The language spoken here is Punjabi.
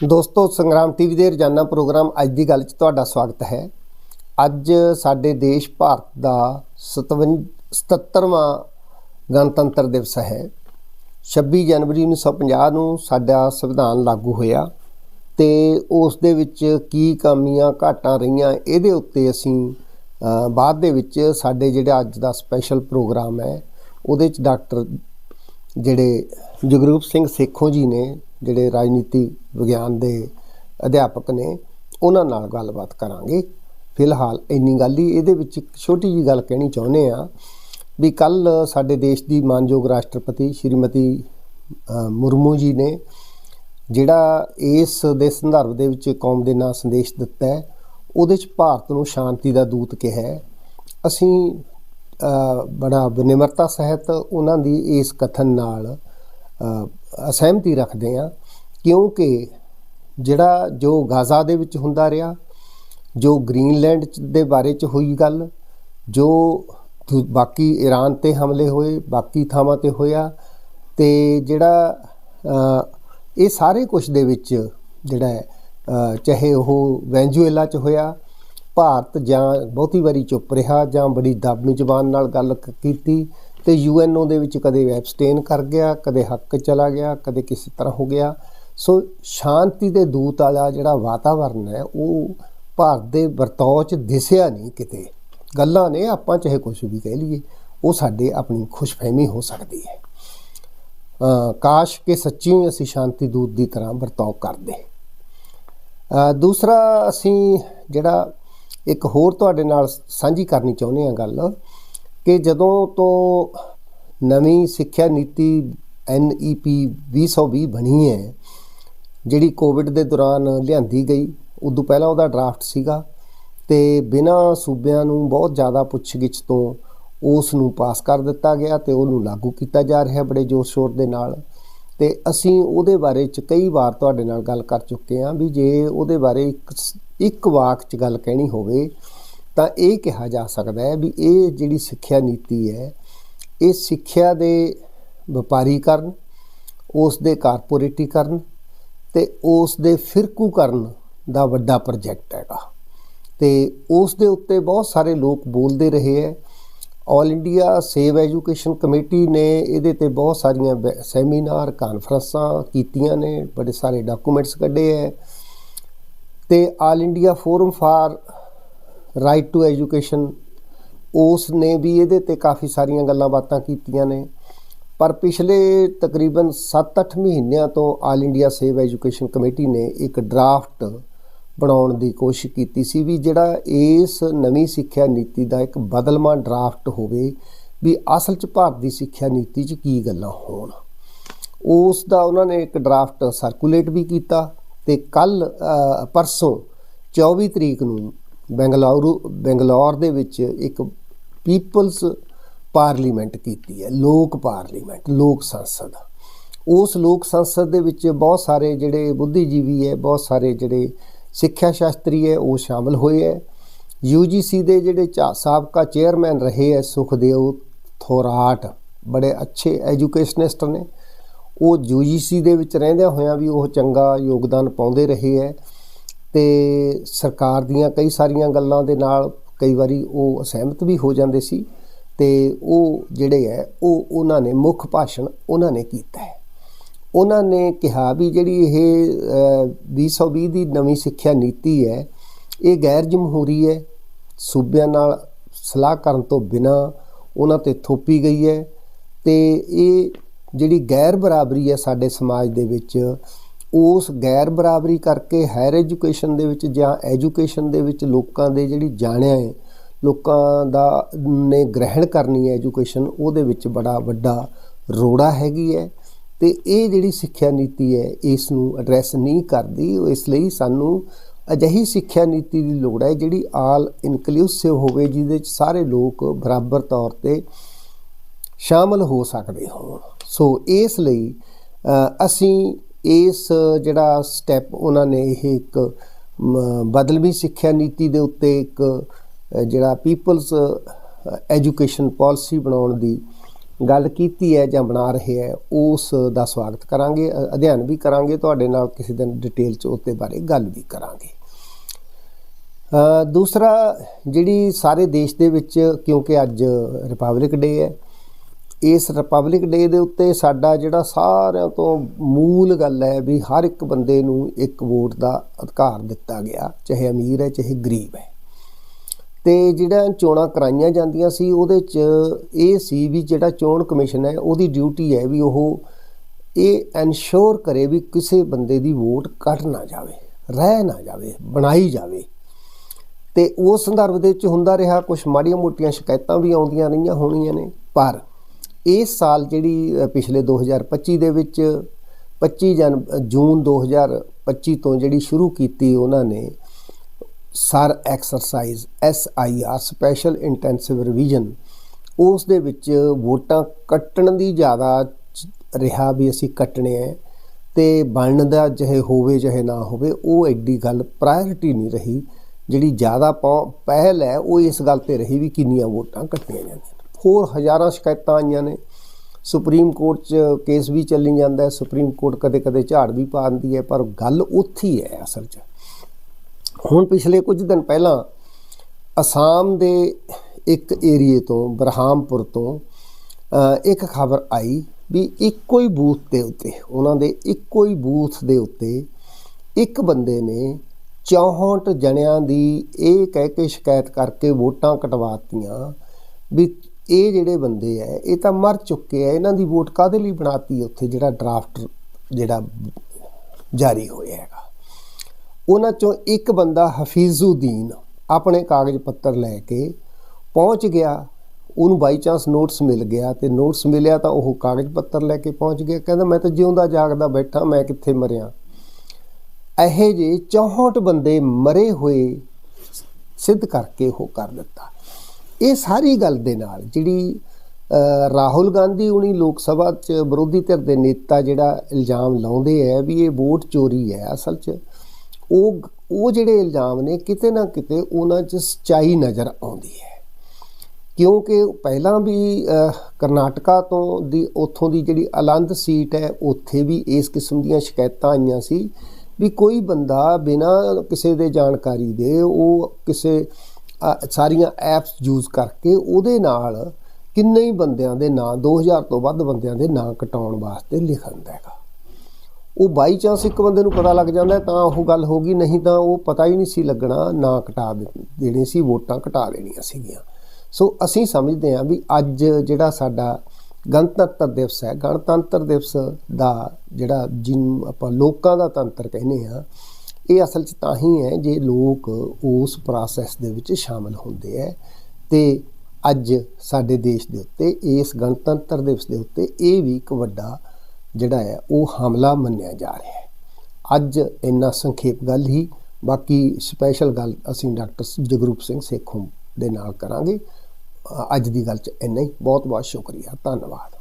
ਦੋਸਤੋ, ਸੰਗਰਾਮ ਟੀਵੀ ਦੇ ਰੋਜ਼ਾਨਾ ਪ੍ਰੋਗਰਾਮ ਅੱਜ ਦੀ ਗੱਲ 'ਚ ਤੁਹਾਡਾ ਸਵਾਗਤ ਹੈ। ਅੱਜ ਸਾਡੇ ਦੇਸ਼ ਭਾਰਤ ਦਾ 57 77ਵਾਂ ਗਣਤੰਤਰ ਦਿਵਸ ਹੈ। 26 ਜਨਵਰੀ 1950 ਨੂੰ ਸਾਡਾ ਸੰਵਿਧਾਨ ਲਾਗੂ ਹੋਇਆ ਤੇ ਉਸ ਦੇ ਵਿੱਚ ਕੀ ਕਮੀਆਂ, ਘਾਟਾਂ ਰਹੀਆਂ, ਇਹਦੇ ਉੱਤੇ ਅਸੀਂ ਬਾਅਦ ਦੇ ਵਿੱਚ ਸਾਡੇ ਜਿਹੜਾ ਅੱਜ ਦਾ ਸਪੈਸ਼ਲ ਪ੍ਰੋਗਰਾਮ ਹੈ, ਉਹਦੇ 'ਚ ਡਾਕਟਰ ਜਿਹੜੇ ਜਗਰੂਪ ਸਿੰਘ ਸੇਖੋਂ ਜੀ ਨੇ ਜਿਹੜੇ ਰਾਜਨੀਤੀ ਵਿਗਿਆਨ ਦੇ ਅਧਿਆਪਕ ਨੇ, ਉਹਨਾਂ ਨਾਲ ਗੱਲਬਾਤ ਕਰਾਂਗੇ। ਫਿਲਹਾਲ ਇੰਨੀ ਗੱਲ ਹੀ, ਇਹਦੇ ਵਿੱਚ ਇੱਕ ਛੋਟੀ ਜੀ ਗੱਲ ਕਹਿਣੀ ਚਾਹੁੰਦੇ ਆ ਵੀ ਕੱਲ ਸਾਡੇ ਦੇਸ਼ ਦੀ ਮਾਨਯੋਗ ਰਾਸ਼ਟਰਪਤੀ ਸ਼੍ਰੀਮਤੀ ਮੁਰਮੂ ਜੀ ਨੇ ਜਿਹੜਾ ਇਸ ਦੇ ਸੰਦਰਭ ਦੇ ਵਿੱਚ ਕੌਮ ਦੇ ਨਾਂ ਸੰਦੇਸ਼ ਦਿੱਤਾ ਹੈ, ਉਹਦੇ ਚ ਭਾਰਤ ਨੂੰ ਸ਼ਾਂਤੀ ਦਾ ਦੂਤ ਕਿਹਾ ਹੈ। ਅਸੀਂ ਬੜਾ ਬਨਿਮਰਤਾ ਸਹਿਤ ਉਹਨਾਂ ਦੀ ਇਸ ਕਥਨ ਨਾਲ ਅਸਹਿਮਤੀ ਰੱਖਦੇ ਹਾਂ, ਕਿਉਂਕਿ ਜਿਹੜਾ ਜੋ ਗਾਜ਼ਾ ਦੇ ਵਿੱਚ ਹੁੰਦਾ ਰਿਹਾ, ਜੋ ਗ੍ਰੀਨਲੈਂਡ ਚ- ਦੇ ਬਾਰੇ ਚ ਹੋਈ ਗੱਲ, ਜੋ ਬਾਕੀ ਈਰਾਨ ਤੇ ਹਮਲੇ ਹੋਏ, ਬਾਕੀ ਥਾਵਾਂ ਤੇ ਹੋਇਆ, ਤੇ ਜਿਹੜਾ ਇਹ ਸਾਰੇ ਕੁਝ ਦੇ ਵਿੱਚ ਜਿਹੜਾ ਚਾਹੇ ਉਹ ਵੈਨਜ਼ੂਏਲਾ ਚ ਹੋਇਆ, ਭਾਰਤ ਜਾਂ ਬਹੁਤੀ ਵਾਰੀ ਚੁੱਪ ਰਿਹਾ ਜਾਂ ਬੜੀ ਦਾਬੀ ਜ਼ਬਾਨ ਨਾਲ ਗੱਲ ਕੀਤੀ ਤੇ ਯੂਐਨਓ ਦੇ ਵਿੱਚ ਕਦੇ ਐਬਸਟੇਨ ਕਰ ਗਿਆ, ਕਦੇ ਹੱਕ ਚਲਾ ਗਿਆ, ਕਦੇ ਕਿਸੇ ਤਰ੍ਹਾਂ ਹੋ ਗਿਆ। ਸੋ ਸ਼ਾਂਤੀ ਦੇ ਦੂਤ ਵਾਲਾ ਜਿਹੜਾ ਵਾਤਾਵਰਨ ਹੈ, ਉਹ ਭਾਰਤ ਦੇ ਵਰਤਾਓ 'ਚ ਦਿਸਿਆ ਨਹੀਂ ਕਿਤੇ। ਗੱਲਾਂ ਨੇ ਆਪਾਂ ਚਾਹੇ ਕੁਝ ਵੀ ਕਹਿ ਲਈਏ, ਉਹ ਸਾਡੇ ਆਪਣੀ ਖੁਸ਼ਫਹਿਮੀ ਹੋ ਸਕਦੀ ਹੈ। ਕਾਸ਼ ਕਿ ਸੱਚੀ ਅਸੀਂ ਸ਼ਾਂਤੀ ਦੂਤ ਦੀ ਤਰ੍ਹਾਂ ਵਰਤਾਓ ਕਰਦੇ। ਦੂਸਰਾ ਅਸੀਂ ਜਿਹੜਾ ਇੱਕ ਹੋਰ ਤੁਹਾਡੇ ਨਾਲ ਸਾਂਝੀ ਕਰਨੀ ਚਾਹੁੰਦੇ ਹਾਂ ਗੱਲ ਕਿ ਜਦੋਂ ਤੋਂ ਨਵੀਂ ਸਿੱਖਿਆ ਨੀਤੀ NEP 2020 ਬਣੀ ਹੈ, ਜਿਹੜੀ ਕੋਵਿਡ ਦੇ ਦੌਰਾਨ ਲਿਆਂਦੀ ਗਈ, ਉਦੋਂ ਪਹਿਲਾਂ ਉਹਦਾ ਡਰਾਫਟ ਸੀਗਾ ਤੇ ਬਿਨਾਂ ਸੂਬਿਆਂ ਨੂੰ ਬਹੁਤ ਜ਼ਿਆਦਾ ਪੁੱਛਗਿੱਛ ਤੋਂ ਉਸ ਨੂੰ ਪਾਸ ਕਰ ਦਿੱਤਾ ਗਿਆ ਤੇ ਉਹਨੂੰ ਲਾਗੂ ਕੀਤਾ ਜਾ ਰਿਹਾ ਬੜੇ ਜ਼ੋਰ ਸ਼ੋਰ ਦੇ ਨਾਲ। ਤੇ ਅਸੀਂ ਉਹਦੇ ਬਾਰੇ ਚ ਕਈ ਵਾਰ ਤੁਹਾਡੇ ਨਾਲ ਗੱਲ ਕਰ ਚੁੱਕੇ ਹਾਂ ਵੀ ਜੇ ਉਹਦੇ ਬਾਰੇ ਇੱਕ ਇੱਕ ਵਾਕ ਚ ਗੱਲ ਕਹਿਣੀ ਹੋਵੇ ਤਾਂ ਇਹ ਕਿਹਾ ਜਾ ਸਕਦਾ ਹੈ ਵੀ ਇਹ ਜਿਹੜੀ ਸਿੱਖਿਆ ਨੀਤੀ ਹੈ, ਇਹ ਸਿੱਖਿਆ ਦੇ ਵਪਾਰੀਕਰਨ, ਉਸ ਦੇ ਕਾਰਪੋਰੇਟੀਕਰਨ ਤੇ ਉਸ ਦੇ ਫਿਰਕੂਕਰਨ ਦਾ ਵੱਡਾ ਪ੍ਰੋਜੈਕਟ ਹੈਗਾ। ਤੇ ਉਸ ਦੇ ਉੱਤੇ ਬਹੁਤ ਸਾਰੇ ਲੋਕ ਬੋਲਦੇ ਰਹੇ ਹੈ। All India save education committee ਨੇ ਇਹਦੇ ਤੇ ਬਹੁਤ ਸਾਰੀਆਂ ਬੈ- ਸੈਮੀਨਾਰ, ਕਾਨਫਰੰਸਾਂ ਕੀਤੀਆਂ ਨੇ, ਬੜੇ ਸਾਰੇ ਡਾਕੂਮੈਂਟਸ ਕੱਢੇ ਹੈ। ਤੇ all India forum for right to education ਉਸ ਨੇ ਵੀ ਇਹਦੇ ਤੇ ਕਾਫੀ ਸਾਰੀਆਂ ਗੱਲਾਂ ਬਾਤਾਂ ਕੀਤੀਆਂ ਨੇ। ਪਰ ਪਿਛਲੇ ਤਕਰੀਬਨ 7-8 ਮਹੀਨਿਆਂ ਤੋਂ all India save education committee ਨੇ ਇੱਕ ਡਰਾਫਟ ਬਣਾਉਣ ਦੀ ਕੋਸ਼ਿਸ਼ ਕੀਤੀ ਸੀ ਵੀ ਜਿਹੜਾ ਇਸ ਨਵੀਂ ਸਿੱਖਿਆ ਨੀਤੀ ਦਾ ਇੱਕ ਬਦਲਵਾਂ ਡਰਾਫਟ ਹੋਵੇ ਵੀ ਅਸਲ 'ਚ ਭਾਰਤ ਦੀ ਸਿੱਖਿਆ ਨੀਤੀ 'ਚ ਕੀ ਗੱਲਾਂ ਹੋਣ। ਉਸ ਦਾ ਉਹਨਾਂ ਨੇ ਇੱਕ ਡਰਾਫਟ ਸਰਕੂਲੇਟ ਵੀ ਕੀਤਾ ਤੇ ਕੱਲ ਪਰਸੋਂ 24 ਤਰੀਕ ਨੂੰ ਬੈਂਗਲੌਰੂ, ਬੈਂਗਲੌਰ ਦੇ ਵਿੱਚ ਇੱਕ ਪੀਪਲਸ ਪਾਰਲੀਮੈਂਟ ਕੀਤੀ ਹੈ, ਲੋਕ ਪਾਰਲੀਮੈਂਟ, ਲੋਕ ਸੰਸਦ। ਉਸ ਲੋਕ ਸੰਸਦ ਦੇ ਵਿੱਚ ਬਹੁਤ ਸਾਰੇ ਜਿਹੜੇ ਬੁੱਧੀਜੀਵੀ ਹੈ, ਬਹੁਤ ਸਾਰੇ ਜਿਹੜੇ ਸਿੱਖਿਆ ਸ਼ਾਸਤਰੀ ਹੈ, ਉਹ ਸ਼ਾਮਲ ਹੋਏ ਹੈ। ਯੂਜੀਸੀ ਦੇ ਜਿਹੜੇ ਚਾ- ਸਾਬਕਾ ਚੇਅਰਮੈਨ ਰਹੇ ਹੈ, ਸੁਖਦੇਵ ਥੋਰਾਟ, ਬੜੇ ਅੱਛੇ ਐਜੂਕੇਸ਼ਨਿਸਟ ਨੇ। ਉਹ ਯੂਜੀਸੀ ਦੇ ਵਿੱਚ ਰਹਿੰਦਿਆਂ ਹੋਇਆਂ ਵੀ ਉਹ ਚੰਗਾ ਯੋਗਦਾਨ ਪਾਉਂਦੇ ਰਹੇ ਹੈ। ਤੇ ਸਰਕਾਰ ਦੀਆਂ ਕਈ ਸਾਰੀਆਂ ਗੱਲਾਂ ਦੇ ਨਾਲ ਕਈ ਵਾਰੀ ਉਹ ਅਸਹਿਮਤ ਵੀ ਹੋ ਜਾਂਦੇ ਸੀ ਤੇ ਉਹ ਜਿਹੜੇ ਹੈ ਉਹ ਉਹਨਾਂ ਨੇ ਮੁੱਖ ਭਾਸ਼ਣ ਉਹਨਾਂ ਨੇ ਕੀਤਾ ਹੈ। ਉਹਨਾਂ ਨੇ ਕਿਹਾ ਵੀ ਜਿਹੜੀ ਇਹ ਅ, 2020 ਦੀ ਨਵੀਂ ਸਿੱਖਿਆ ਨੀਤੀ ਹੈ ਇਹ ਗੈਰ ਜਮਹੂਰੀ ਹੈ ਸੂਬਿਆਂ ਨਾਲ ਸਲਾਹ ਕਰਨ ਤੋਂ ਬਿਨਾ ਉਹਨਾਂ ਤੇ ਥੋਪੀ ਗਈ ਹੈ ਤੇ ਇਹ ਜਿਹੜੀ ਗੈਰ ਬਰਾਬਰੀ ਹੈ ਸਾਡੇ ਸਮਾਜ ਦੇ ਵਿੱਚ ਉਸ ਗੈਰ ਬਰਾਬਰੀ ਕਰਕੇ ਹਾਇਰ ਐਜੂਕੇਸ਼ਨ ਦੇ ਵਿੱਚ ਜਾਂ ਐਜੂਕੇਸ਼ਨ ਦੇ ਵਿੱਚ ਲੋਕਾਂ ਦੇ ਜਿਹੜੀ ਜਾਣਿਆ ਹੈ, ਲੋਕਾਂ ਦਾ ਨੇ ਗ੍ਰਹਿਣ ਕਰਨੀ ਹੈ ਐਜੂਕੇਸ਼ਨ ਉਹਦੇ ਵਿੱਚ ਬੜਾ ਵੱਡਾ ਰੋੜਾ ਹੈਗੀ ਹੈ ਤੇ ਇਹ ਜਿਹੜੀ ਸਿੱਖਿਆ ਨੀਤੀ ਹੈ ਇਸ ਨੂੰ ਐਡਰੈਸ ਨਹੀਂ ਕਰਦੀ। ਇਸ ਲਈ ਸਾਨੂੰ ਅਜਿਹੀ ਸਿੱਖਿਆ ਨੀਤੀ ਦੀ ਲੋੜ ਹੈ ਜਿਹੜੀ ਆਲ ਇਨਕਲੂਸਿਵ ਹੋਵੇ, ਜਿਹਦੇ ਚ ਸਾਰੇ ਲੋਕ ਬਰਾਬਰ ਤੌਰ ਤੇ ਸ਼ਾਮਲ ਹੋ ਸਕਦੇ ਹੋਣ। ਸੋ ਇਸ ਲਈ ਅਸੀਂ ਇਸ, ਜਿਹੜਾ ਸਟੈਪ ਉਹਨਾਂ ਨੇ ਇਹ ਇੱਕ ਬਦਲਵੀਂ ਸਿੱਖਿਆ ਨੀਤੀ ਦੇ ਉੱਤੇ ਇੱਕ ਜਿਹੜਾ ਪੀਪਲਸ ਐਜੂਕੇਸ਼ਨ ਪਾਲਿਸੀ ਬਣਾਉਣ ਦੀ ਗੱਲ ਕੀਤੀ ਹੈ ਜਾਂ ਬਣਾ ਰਹੇ ਹੈ, ਉਸ ਦਾ ਸਵਾਗਤ ਕਰਾਂਗੇ ਅਧਿਐਨ ਵੀ ਕਰਾਂਗੇ, ਤੁਹਾਡੇ ਨਾਲ ਕਿਸੇ ਦਿਨ ਡਿਟੇਲ ਚ ਉਹਦੇ ਬਾਰੇ ਗੱਲ ਵੀ ਕਰਾਂਗੇ। ਦੂਸਰਾ, ਜਿਹੜੀ ਸਾਰੇ ਦੇਸ਼ ਦੇ ਵਿੱਚ, ਕਿਉਂਕਿ ਅੱਜ ਰਿਪਬਲਿਕ ਡੇ ਹੈ ਇਸ ਰਿਪਬਲਿਕ ਡੇ ਦੇ ਉੱਤੇ ਸਾਡਾ ਜਿਹੜਾ ਸਾਰਿਆਂ ਤੋਂ ਮੂਲ ਗੱਲ ਹੈ ਵੀ ਹਰ ਇੱਕ ਬੰਦੇ ਨੂੰ ਇੱਕ ਵੋਟ ਦਾ ਅਧਿਕਾਰ ਦਿੱਤਾ ਗਿਆ, ਚਾਹੇ ਅਮੀਰ ਹੈ, ਚਾਹੇ ਗਰੀਬ ਹੈ। ਤੇ ਜਿਹੜਾ ਚੋਣਾਂ ਕਰਾਈਆਂ ਜਾਂਦੀਆਂ ਸੀ, ਉਹਦੇ 'ਚ ਇਹ ਸੀ ਵੀ ਜਿਹੜਾ ਚੋਣ ਕਮਿਸ਼ਨ ਹੈ, ਉਹਦੀ ਡਿਊਟੀ ਹੈ ਵੀ ਉਹ ਇਹ ਐਨਸ਼ੋਰ ਕਰੇ ਵੀ ਕਿਸੇ ਬੰਦੇ ਦੀ ਵੋਟ ਕੱਟ ਨਾ ਜਾਵੇ, ਰਹਿ ਨਾ ਜਾਵੇ, ਬਣਾਈ ਜਾਵੇ। ਤੇ ਉਸ ਸੰਦਰਭ ਦੇ ਵਿੱਚ ਹੁੰਦਾ ਰਿਹਾ ਕੁਝ ਮਾੜੀਆਂ ਮੋਟੀਆਂ ਸ਼ਿਕਾਇਤਾਂ ਵੀ ਆਉਂਦੀਆਂ ਰਹੀਆਂ ਹੋਣੀਆਂ ਨੇ, ਪਰ ਇਸ ਸਾਲ ਜਿਹੜੀ ਅ, ਪਿਛਲੇ 2025 ਦੇ ਵਿੱਚ 25 ਜਨ ਜੂਨ 2025 ਤੋਂ ਜਿਹੜੀ ਸ਼ੁਰੂ ਕੀਤੀ ਉਹਨਾਂ ਨੇ sir exercise S I R special intensive revision ਉਸ ਦੇ ਵਿੱਚ ਵੋਟਾਂ ਕੱਟਣ ਦੀ ਜ਼ਿਆਦਾ ਰਿਹਾ ਵੀ ਅਸੀਂ ਕੱਟਣੇ ਹੈ ਤੇ ਬਣਨ ਦਾ ਚਾਹੇ ਹੋਵੇ ਚਾਹੇ ਨਾ ਹੋਵੇ ਉਹ ਐਡੀ ਗੱਲ ਪ੍ਰਾਇੋਰਟੀ ਨਹੀਂ ਰਹੀ। ਜਿਹੜੀ ਜ਼ਿਆਦਾ ਪਹੁ- ਪਹਿਲ ਹੈ ਉਹ ਇਸ ਗੱਲ ਤੇ ਰਹੀ ਵੀ ਕਿੰਨੀਆਂ ਵੋਟਾਂ ਕੱਟੀਆਂ ਜਾਂਦੀਆਂ। ਹੋਰ ਹਜ਼ਾਰਾਂ ਸ਼ਿਕਾਇਤਾਂ ਆਈਆਂ ਨੇ। ਸੁਪਰੀਮ ਕੋਰਟ 'ਚ ਕੇਸ ਵੀ ਚੱਲੀ ਜਾਂਦਾ ਹੈ। ਸੁਪਰੀਮ ਕੋਰਟ ਕਦੇ-ਕਦੇ ਝਾੜ ਵੀ ਪਾਉਂਦੀ ਹੈ, ਪਰ ਗੱਲ ਉੱਥੇ ਹੀ ਹੈ ਅਸਲ 'ਚ। ਹੁਣ ਪਿਛਲੇ ਕੁਝ ਦਿਨ ਪਹਿਲਾਂ ਅਸਾਮ ਦੇ ਇੱਕ ਏਰੀਏ ਤੋਂ, ਬਰਹਾਮਪੁਰ ਤੋਂ ਇੱਕ ਖਬਰ ਆਈ ਵੀ ਇੱਕੋ ਹੀ ਬੂਥ ਦੇ ਉੱਤੇ, ਉਹਨਾਂ ਦੇ ਇੱਕੋ ਹੀ ਬੂਥ ਦੇ ਉੱਤੇ ਇੱਕ ਬੰਦੇ ਨੇ 64 ਜਣਿਆਂ ਦੀ ਇਹ ਕਹਿ ਕੇ ਸ਼ਿਕਾਇਤ ਕਰਕੇ ਵੋਟਾਂ ਕਟਵਾਤੀਆਂ ਵੀ ਇਹ ਜਿਹੜੇ ਬੰਦੇ ਐ, ਇਹ ਤਾਂ ਮਰ ਚੁੱਕੇ ਐ, ਇਹਨਾਂ ਦੀ ਵੋਟ ਕਾਦੇ ਲਈ ਬਣਾਤੀ ਉੱਥੇ ਜਿਹੜਾ ਡਰਾਫਟ ਜਿਹੜਾ ਜਾਰੀ ਹੋਇਆ ਹੈਗਾ। ਉਹਨਾਂ ਚੋਂ ਇੱਕ ਬੰਦਾ ਹਫੀਜ਼ੁਦੀਨ ਆਪਣੇ ਕਾਗਜ਼ ਪੱਤਰ ਲੈ ਕੇ ਪਹੁੰਚ ਗਿਆ, ਉਹਨੂੰ ਬਾਈ ਚਾਂਸ ਨੋਟਸ ਮਿਲ ਗਿਆ ਤੇ ਨੋਟਸ ਮਿਲਿਆ ਤਾਂ ਉਹ ਕਾਗਜ਼ ਪੱਤਰ ਲੈ ਕੇ ਪਹੁੰਚ ਗਿਆ, ਕਹਿੰਦਾ ਮੈਂ ਤਾਂ ਜਿਉਂਦਾ ਜਾਗਦਾ ਬੈਠਾ, ਮੈਂ ਕਿੱਥੇ ਮਰਿਆ? ਇਹੇ ਜੇ 64 ਬੰਦੇ ਮਰੇ ਹੋਏ ਸਿੱਧ ਕਰਕੇ ਉਹ ਕਰ ਦਿੱਤਾ। ਇਹ ਸਾਰੀ ਗੱਲ ਦੇ ਨਾਲ ਜਿਹੜੀ ਰਾਹੁਲ ਗਾਂਧੀ ਉਣੀ ਲੋਕ ਸਭਾ ਚ ਵਿਰੋਧੀ ਧਿਰ ਦੇ ਨੇਤਾ ਜਿਹੜਾ ਇਲਜ਼ਾਮ ਲਾਉਂਦੇ ਹੈ ਵੀ ਇਹ ਵੋਟ ਚੋਰੀ ਹੈ ਅਸਲ 'ਚ, ਉਹ ਉਹ ਜਿਹੜੇ ਇਲਜ਼ਾਮ ਨੇ ਕਿਤੇ ਨਾ ਕਿਤੇ ਉਹਨਾਂ 'ਚ ਸਚਾਈ ਨਜ਼ਰ ਆਉਂਦੀ ਹੈ। ਕਿਉਂਕਿ ਪਹਿਲਾਂ ਵੀ ਕਰਨਾਟਕਾ ਤੋਂ ਦੀ, ਉੱਥੋਂ ਦੀ ਜਿਹੜੀ ਅਲੰਦ ਸੀਟ ਹੈ, ਉੱਥੇ ਵੀ ਇਸ ਕਿਸਮ ਦੀਆਂ ਸ਼ਿਕਾਇਤਾਂ ਆਈਆਂ ਸੀ ਵੀ ਕੋਈ ਬੰਦਾ ਬਿਨਾਂ ਕਿਸੇ ਦੇ ਜਾਣਕਾਰੀ ਦੇ ਉਹ ਕਿਸੇ ਸਾਰੀਆਂ ਐਪਸ ਯੂਜ਼ ਕਰਕੇ ਉਹਦੇ ਨਾਲ ਕਿੰਨੇ ਹੀ ਬੰਦਿਆਂ ਦੇ ਨਾਂ 2000 ਤੋਂ ਵੱਧ ਬੰਦਿਆਂ ਦੇ ਨਾਂ ਕਟਾਉਣ ਵਾਸਤੇ ਲਿਖ ਦਿੰਦਾ ਹੈਗਾ। ਉਹ ਬਾਈ ਚਾਂਸ ਇੱਕ ਬੰਦੇ ਨੂੰ ਪਤਾ ਲੱਗ ਜਾਂਦਾ ਤਾਂ ਉਹ ਗੱਲ ਹੋ ਗਈ, ਨਹੀਂ ਤਾਂ ਉਹ ਪਤਾ ਹੀ ਨਹੀਂ ਸੀ ਲੱਗਣਾ ਨਾਂ ਕਟਾ ਦੇ- ਦੇਣੀ ਸੀ, ਵੋਟਾਂ ਕਟਾ ਦੇਣੀਆਂ ਸੀਗੀਆਂ। ਸੋ ਅਸੀਂ ਸਮਝਦੇ ਹਾਂ ਵੀ ਅੱਜ ਜਿਹੜਾ ਸਾਡਾ ਗਣਤੰਤਰ ਦਿਵਸ ਹੈ, ਗਣਤੰਤਰ ਦਿਵਸ ਦਾ ਜਿਹੜਾ ਜਿਨ ਆਪਾਂ ਲੋਕਾਂ ਦਾ ਤੰਤਰ ਕਹਿੰਦੇ ਆ ਇਹ ਅਸਲ 'ਚ ਤਾਂ ਹੀ ਹੈ ਜੇ ਲੋਕ ਉਸ ਪ੍ਰੋਸੈਸ ਦੇ ਵਿੱਚ ਸ਼ਾਮਲ ਹੁੰਦੇ ਹੈ ਤੇ ਅੱਜ ਸਾਡੇ ਦੇਸ਼ ਦੇ ਉੱਤੇ, ਇਸ ਗਣਤੰਤਰ ਦਿਵਸ ਦੇ ਉੱਤੇ ਇਹ ਵੀ ਇੱਕ ਵੱਡਾ ਜਿਹੜਾ ਹੈ, ਉਹ ਹਮਲਾ ਮੰਨਿਆ ਜਾ ਰਿਹਾ ਹੈ। ਅੱਜ ਇੰਨਾ ਸੰਖੇਪ ਗੱਲ ਹੀ, ਬਾਕੀ ਸਪੈਸ਼ਲ ਗੱਲ ਅਸੀਂ ਡਾਕਟਰ ਜਗਰੂਪ ਸਿੰਘ ਸੇਖੋਂ ਦੇ ਨਾਲ ਕਰਾਂਗੇ। ਅੱਜ ਦੀ ਗੱਲ 'ਚ ਇੰਨਾ ਹੀ। ਬਹੁਤ ਬਹੁਤ ਸ਼ੁਕਰੀਆ। ਧੰਨਵਾਦ।